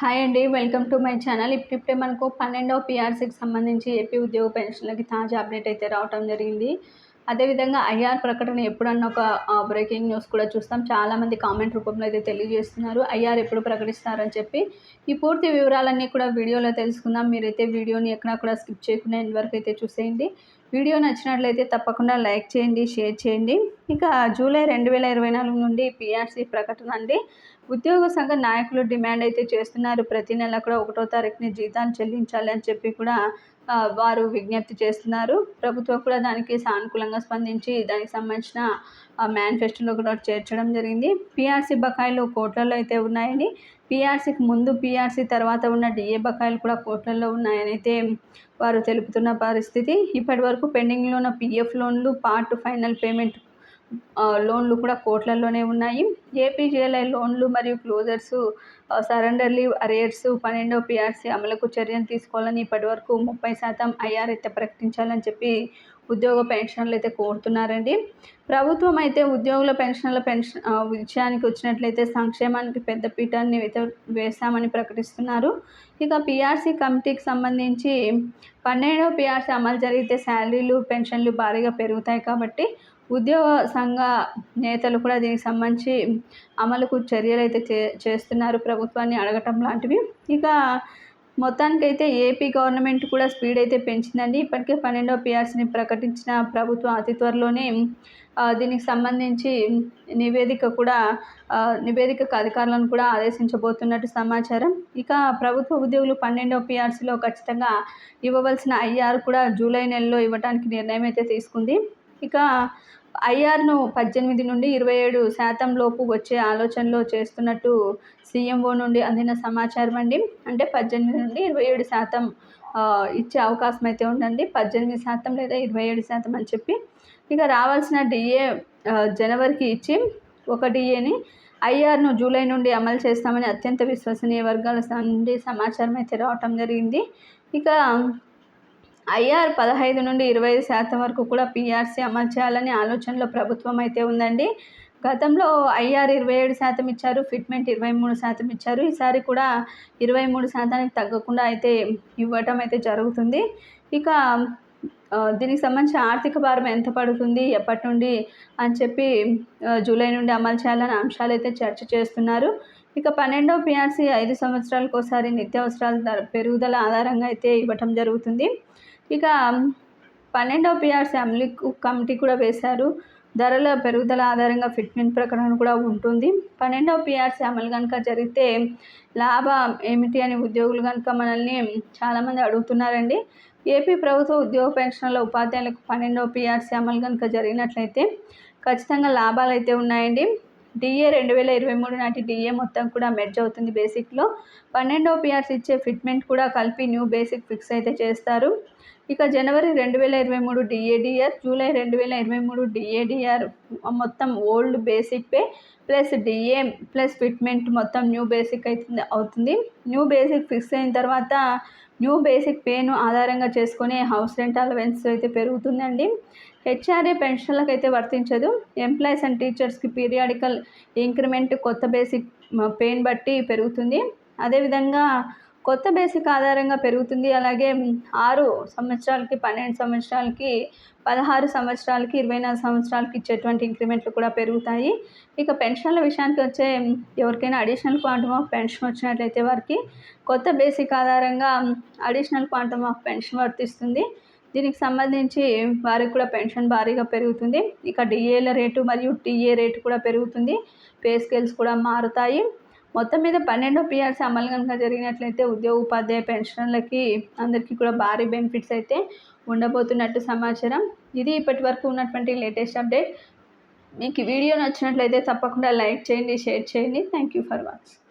Hi అండి welcome to my channel. ఇప్పుడిప్పుడే మనకు పన్నెండవ పిఆర్సీకి సంబంధించి ఏపీ ఉద్యోగ పెన్షన్లకి తాజా అప్డేట్ అయితే రావటం జరిగింది. అదేవిధంగా ఐఆర్ ప్రకటన ఎప్పుడన్న ఒక బ్రేకింగ్ న్యూస్ కూడా చూస్తాం. చాలామంది కామెంట్ రూపంలో అయితే తెలియజేస్తున్నారు. ఐఆర్ ఎప్పుడు ప్రకటిస్తారని చెప్పి. ఈ పూర్తి వివరాలన్నీ కూడా వీడియోలో తెలుసుకుందాం. మీరైతే వీడియోని ఎక్కడా కూడా స్కిప్ చేయకుండా ఎండ్ వరకు అయితే చూసేయండి. వీడియో నచ్చినట్లయితే తప్పకుండా లైక్ చేయండి షేర్ చేయండి. ఇక జూలై రెండు వేల ఇరవై నాలుగు నుండి పిఆర్సీ ప్రకటన అండి. ఉద్యోగ సంఘ నాయకులు డిమాండ్ అయితే చేస్తున్నారు. ప్రతి నెల కూడా ఒకటో తారీఖుని జీతాలు చెల్లించాలి అని చెప్పి కూడా వారు విజ్ఞప్తి చేస్తున్నారు. ప్రభుత్వం కూడా దానికి సానుకూలంగా స్పందించి దానికి సంబంధించిన మేనిఫెస్టోలో కూడా చేర్చడం జరిగింది. పిఆర్సీ బకాయిలు కోట్లలో అయితే ఉన్నాయని పిఆర్సీకి ముందు పిఆర్సీ తర్వాత ఉన్న డిఏ బకాయిలు కూడా కోట్లలో ఉన్నాయని అయితే వారు తెలుపుతున్న పరిస్థితి. ఇప్పటి వరకు పెండింగ్లో ఉన్న పిఎఫ్ లోన్లు పార్ట్ ఫైనల్ పేమెంట్ లోన్లు కూడా కోట్లలోనే ఉన్నాయి. ఏపీజీఎల్ఐ లోన్లు మరియు క్లోజర్స్ సరెండర్ లీవ్ అరేర్స్ పన్నెండో పిఆర్సీ అమలుకు చర్యలు తీసుకోవాలని ఇప్పటివరకు ముప్పై శాతం ఐఆర్ అయితే ప్రకటించాలని చెప్పి ఉద్యోగ పెన్షన్లు అయితే కోరుతున్నారండి. ప్రభుత్వం అయితే ఉద్యోగుల పెన్షన్ల పెన్షన్ విషయానికి వచ్చినట్లయితే సంక్షేమానికి పెద్ద పీఠాన్ని వేస్తామని ప్రకటిస్తున్నారు. ఇక పిఆర్సీ కమిటీకి సంబంధించి పన్నెండవ పిఆర్సీ అమలు జరిగితే శాలరీలు పెన్షన్లు భారీగా పెరుగుతాయి కాబట్టి ఉద్యోగ సంఘ నేతలు కూడా దీనికి సంబంధించి అమలుకు చర్యలు అయితే చే చేస్తున్నారు ప్రభుత్వాన్ని అడగటం లాంటివి. ఇక మొత్తానికైతే ఏపీ గవర్నమెంట్ కూడా స్పీడ్ అయితే పెంచిందండి. ఇప్పటికే పన్నెండో పిఆర్సీని ప్రకటించిన ప్రభుత్వం అతి త్వరలోనే దీనికి సంబంధించి నివేదిక కూడా నివేదికకు అధికారులను కూడా ఆదేశించబోతున్నట్టు సమాచారం. ఇక ప్రభుత్వ ఉద్యోగులు పన్నెండో పిఆర్సీలో ఖచ్చితంగా ఇవ్వవలసిన ఐఆర్ కూడా జూలై నెలలో ఇవ్వడానికి నిర్ణయం అయితే తీసుకుంది. ఇక ఐఆర్ను పద్దెనిమిది నుండి ఇరవై ఏడు శాతం లోపు వచ్చే ఆలోచనలో చేస్తున్నట్టు సీఎంఓ నుండి అందిన సమాచారం అండి. అంటే పద్దెనిమిది నుండి ఇరవై ఏడు శాతం ఇచ్చే అవకాశం అయితే ఉందండి. పద్దెనిమిది శాతం లేదా ఇరవై ఏడు శాతం అని చెప్పి. ఇక రావాల్సిన డిఏ జనవరికి ఇచ్చి ఒక డిఏని ఐఆర్ను జూలై నుండి అమలు చేస్తామని అత్యంత విశ్వసనీయ వర్గాల నుండి సమాచారం అయితే రావటం జరిగింది. ఇక ఐఆర్ పదహైదు నుండి ఇరవై ఐదు శాతం వరకు కూడా పీఆర్సీ అమలు చేయాలని ఆలోచనలో ప్రభుత్వం అయితే ఉందండి. గతంలో ఐఆర్ ఇరవై ఏడు శాతం ఇచ్చారు ఫిట్మెంట్ ఇరవై మూడు శాతం ఇచ్చారు. ఈసారి కూడా ఇరవై మూడు శాతానికి తగ్గకుండా అయితే ఇవ్వటం అయితే జరుగుతుంది. ఇక దీనికి సంబంధించిన ఆర్థిక భారం ఎంత పడుతుంది ఎప్పటి నుండి అని చెప్పి జూలై నుండి అమలు చేయాలని అంశాలు అయితే చర్చ చేస్తున్నారు. ఇక పన్నెండవ పిఆర్సీ ఐదు సంవత్సరాలకు ఒకసారి నిత్యావసరాల పెరుగుదల ఆధారంగా అయితే ఇవ్వటం జరుగుతుంది. ఇక పన్నెండవ పిఆర్సీ అమలు కమిటీ కూడా వేశారు. ధరల పెరుగుదల ఆధారంగా ఫిట్మెంట్ ప్రకటన కూడా ఉంటుంది. పన్నెండవ పిఆర్సీ అమలు కనుక జరిగితే లాభం ఏమిటి అని ఉద్యోగులు కనుక మనల్ని చాలామంది అడుగుతున్నారండి. ఏపీ ప్రభుత్వ ఉద్యోగ పెన్షన్ల ఉపాధ్యాయులకు పన్నెండవ పిఆర్సీ అమలు కనుక జరిగినట్లయితే ఖచ్చితంగా లాభాలు అయితే ఉన్నాయండి. డిఏ రెండు వేల ఇరవై మూడు నాటి డిఏ మొత్తం కూడా మెర్జ్ అవుతుంది బేసిక్లో. పన్నెండో పిఆర్స్ ఇచ్చే ఫిట్మెంట్ కూడా కలిపి న్యూ బేసిక్ ఫిక్స్ అయితే చేస్తారు. ఇక జనవరి రెండు వేల ఇరవై మూడు డిఏడిఆర్ జూలై రెండు వేల ఇరవై మూడు డిఏడిఆర్ మొత్తం old basic pay plus DA plus fitment మొత్తం న్యూ బేసిక్ అవుతుంది అవుతుంది. న్యూ బేసిక్ ఫిక్స్ అయిన తర్వాత న్యూ బేసిక్ పేను ఆధారంగా చేసుకుని హౌస్ రెంట్ అలవెన్స్ అయితే పెరుగుతుందండి. హెచ్ఆర్ఏ పెన్షన్లకు అయితే వర్తించదు. ఎంప్లాయీస్ అండ్ టీచర్స్కి పీరియాడికల్ ఇంక్రిమెంట్ కొత్త బేసిక్ పేన్ బట్టి పెరుగుతుంది. అదేవిధంగా కొత్త బేసిక్ ఆధారంగా పెరుగుతుంది. అలాగే ఆరు సంవత్సరాలకి పన్నెండు సంవత్సరాలకి పదహారు సంవత్సరాలకి ఇరవై నాలుగు సంవత్సరాలకి ఇచ్చేటువంటి ఇంక్రిమెంట్లు కూడా పెరుగుతాయి. ఇక పెన్షన్ల విషయానికి వచ్చే ఎవరికైనా అడిషనల్ క్వాంటమ్ ఆఫ్ పెన్షన్ వచ్చినట్లయితే వారికి కొత్త బేసిక్ ఆధారంగా అడిషనల్ క్వాంటమ్ ఆఫ్ పెన్షన్ వర్తిస్తుంది. దీనికి సంబంధించి వారికి కూడా పెన్షన్ భారీగా పెరుగుతుంది. ఇక డిఏల రేటు మరియు టీఏ రేటు కూడా పెరుగుతుంది. పే స్కేల్స్ కూడా మారుతాయి. మొత్తం మీద పన్నెండో పిఆర్సీ అమలు కనుక జరిగినట్లయితే ఉద్యోగ ఉపాధ్యాయ పెన్షన్లకి అందరికీ కూడా భారీ బెనిఫిట్స్ అయితే ఉండబోతున్నట్టు సమాచారం. ఇది ఇప్పటి వరకు ఉన్నటువంటి లేటెస్ట్ అప్డేట్. మీకు వీడియో నచ్చినట్లయితే తప్పకుండా లైక్ చేయండి షేర్ చేయండి. Thank you for watching